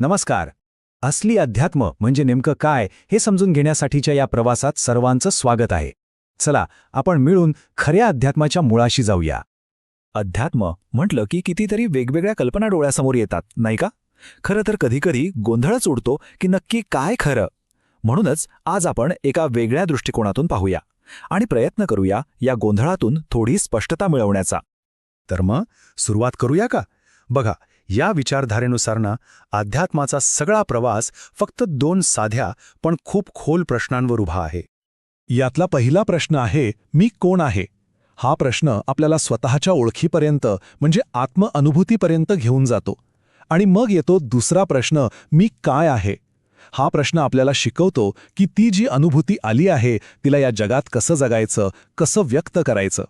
नमस्कार. असली अध्यात्म म्हणजे नेमकं काय हे समजून घेण्यासाठीच्या या प्रवासात सर्वांचं स्वागत आहे. चला आपण मिळून खऱ्या अध्यात्माच्या मुळाशी जाऊया. अध्यात्म म्हटलं की कितीतरी वेगवेगळ्या कल्पना डोळ्यासमोर येतात नाही का? खरं तर कधीकधी गोंधळच उडतो की नक्की काय खरं? म्हणूनच आज आपण एका वेगळ्या दृष्टिकोनातून पाहूया आणि प्रयत्न करूया या गोंधळातून थोडी स्पष्टता मिळवण्याचा. तर मग सुरुवात करूया का? बघा या विचारधारेनुसार ना अध्यात्माचा सगळा प्रवास फक्त दोन साध्या पण खूप खोल प्रश्नांवर उभा आहे. यातला पहिला प्रश्न आहे मी कोण आहे? हा प्रश्न आपल्याला स्वतःच्या ओळखीपर्यंत म्हणजे आत्मअनुभूतीपर्यंत घेऊन जातो. आणि मग येतो दुसरा प्रश्न मी काय आहे? हा प्रश्न आपल्याला शिकवतो की ती जी अनुभूती आली आहे तिला या जगात कसं जगायचं कसं व्यक्त करायचं?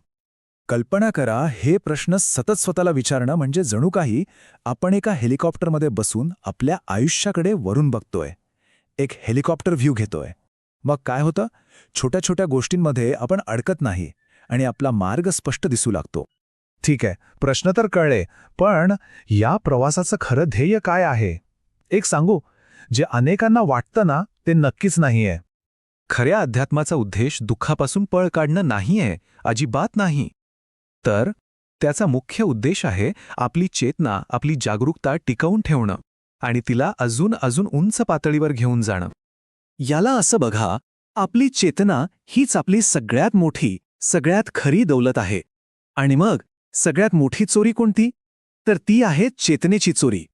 कल्पना करा हे प्रश्न सतत स्वतःला विचारणं म्हणजे जणू काही आपण एका हेलिकॉप्टरमध्ये बसून आपल्या आयुष्याकडे वरून बघतोय. एक हेलिकॉप्टर व्ह्यू घेतोय. मग काय होतं? छोट्या छोट्या गोष्टींमध्ये आपण अडकत नाही आणि आपला मार्ग स्पष्ट दिसू लागतो. ठीक आहे प्रश्न तर कळले पण या प्रवासाचं खरं ध्येय काय आहे? एक सांगू जे अनेकांना वाटतं ना ते नक्कीच नाहीये. खऱ्या अध्यात्माचा उद्देश दुःखापासून पळ काढणं नाहीये अजिबात नाही. तर त्याचा मुख्य उद्देश आहे आपली चेतना आपली जागरूकता टिकवून ठेवणं आणि तिला अजून अजून उंच पातळीवर घेऊन जाणं. याला असं बघा आपली चेतना हीच आपली सगळ्यात मोठी सगळ्यात खरी दौलत आहे. आणि मग सगळ्यात मोठी चोरी कोणती? तर ती आहे चेतनेची चोरी.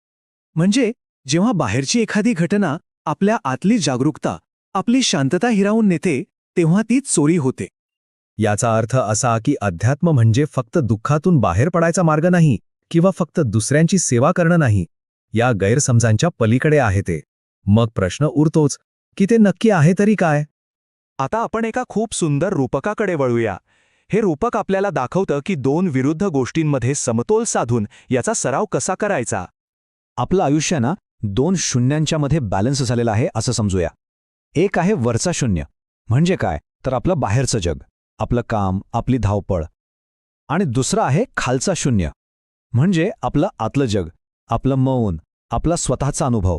म्हणजे जेव्हा बाहेरची एखादी घटना आपल्या आतली जागरूकता आपली शांतता हिरावून नेते तेव्हा ती चोरी होते. याचा अर्थ असा की अध्यात्म म्हणजे फक्त दुःखातून बाहेर पडायचा मार्ग नाही किंवा फक्त दुसऱ्यांची सेवा करणं नाही. या गैरसमजांच्या पलीकडे आहे ते. मग प्रश्न उरतोच की ते नक्की आहे तरी काय? आता आपण एका खूप सुंदर रूपकाकडे वळूया. हे रूपक आपल्याला दाखवतं की दोन विरुद्ध गोष्टींमध्ये समतोल साधून याचा सराव कसा करायचा? आपलं आयुष्य ना दोन शून्यांच्या मध्ये बॅलन्स झालेलं आहे असं समजूया. एक आहे वरचा शून्य. म्हणजे काय? तर आपलं बाहेरचं जग. आपलं काम आपली धावपळ. आणि दुसरं आहे खालचा शून्य. म्हणजे आपलं आतलं जग आपलं मौन आपला स्वतःचा अनुभव.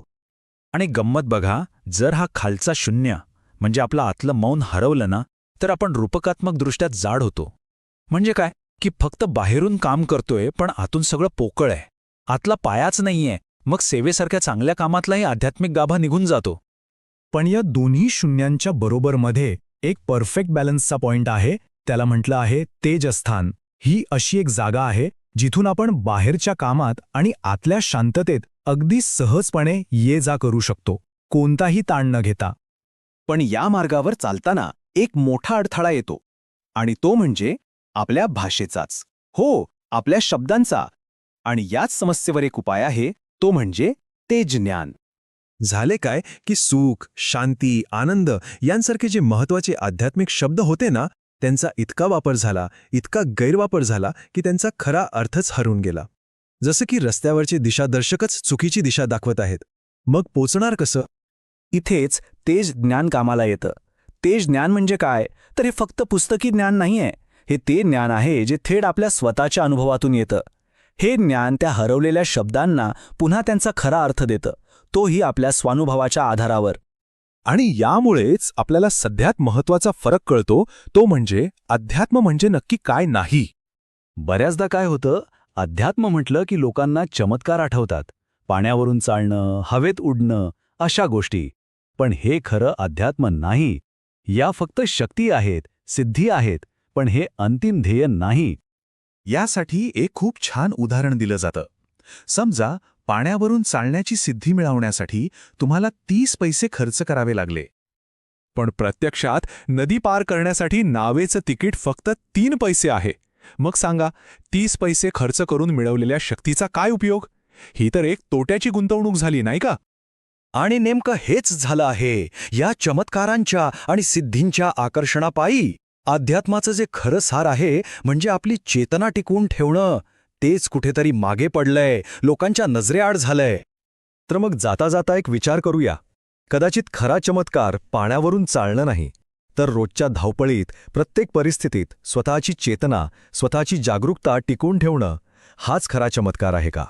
आणि गंमत बघा जर हा खालचा शून्य म्हणजे आपलं आतलं मौन हरवलं ना तर आपण रूपकात्मकदृष्ट्या जाड होतो. म्हणजे काय? की फक्त बाहेरून काम करतोय पण आतून सगळं पोकळ आहे. आतला पायाच नाहीये मग सेवेसारख्या चांगल्या कामातलाही आध्यात्मिक गाभा निघून जातो. पण या दोन्ही शून्यांच्या बरोबरमध्ये एक परफेक्ट बॅलन्सचा पॉइंट आहे त्याला म्हटलं आहे तेजस्थान. ही अशी एक जागा आहे जिथून आपण बाहेरच्या कामात आणि आतल्या शांततेत अगदी सहजपणे ये जा करू शकतो. कोणताही ताण न घेता. पण या मार्गावर चालताना एक मोठा अडथळा येतो. आणि तो म्हणजे आपल्या भाषेचाच. हो आपल्या शब्दांचा. आणि याच समस्येवर एक उपाय आहे तो म्हणजे तेज ज्ञान झाले काय की सुख शांती आनंद यांसारखे जे महत्त्वाचे आध्यात्मिक शब्द होते ना त्यांचा इतका वापर झाला इतका गैरवापर झाला की त्यांचा खरा अर्थच हरून गेला. जसं की रस्त्यावरचे दिशादर्शकच चुकीची दिशा दाखवत आहेत. मग पोचणार कसं? इथेच तेज ज्ञान कामाला येतं. तेज ज्ञान म्हणजे काय? तर हे फक्त पुस्तकी ज्ञान नाहीये. हे ते ज्ञान आहे जे थेट आपल्या स्वतःच्या अनुभवातून येतं. हे ज्ञान त्या हरवलेल्या शब्दांना पुन्हा त्यांचा खरा अर्थ देतं. तोही आपल्या स्वानुभवाच्या आधारावर. आणि यामुळेच आपल्याला सध्यात महत्त्वाचा फरक कळतो तो म्हणजे अध्यात्म म्हणजे नक्की काय नाही. बऱ्याचदा काय होतं अध्यात्म म्हटलं की लोकांना चमत्कार आठवतात. पाण्यावरून चालणं हवेत उडणं अशा गोष्टी. पण हे खरं अध्यात्म नाही. या फक्त शक्ती आहेत सिद्धी आहेत पण हे अंतिम ध्येय नाही. यासाठी एक खूप छान उदाहरण दिलं जातं. समजा पाण्यावरून चालण्याची सिद्धी मिळवण्यासाठी तुम्हाला तीस पैसे खर्च करावे लागले. पण प्रत्यक्षात नदी पार करण्यासाठी नावेचं तिकीट फक्त तीन पैसे आहे. मग सांगा तीस पैसे खर्च करून मिळवलेल्या शक्तीचा काय उपयोग? ही तर एक तोट्याची गुंतवणूक झाली नाही का? आणि नेमकं हेच झालं आहे या चमत्कारांच्या आणि सिद्धींच्या आकर्षणापायी. अध्यात्माचं जे खरं सार आहे म्हणजे आपली चेतना टिकवून ठेवणं तेच कुठेतरी मागे पडलंय. लोकांच्या नजरेआड झालंय. तर मग जाता जाता एक विचार करूया. कदाचित खरा चमत्कार पाण्यावरून चालणं नाही. तर रोजच्या धावपळीत प्रत्येक परिस्थितीत स्वतःची चेतना स्वतःची जागरूकता टिकून ठेवणं हाच खरा चमत्कार आहे का?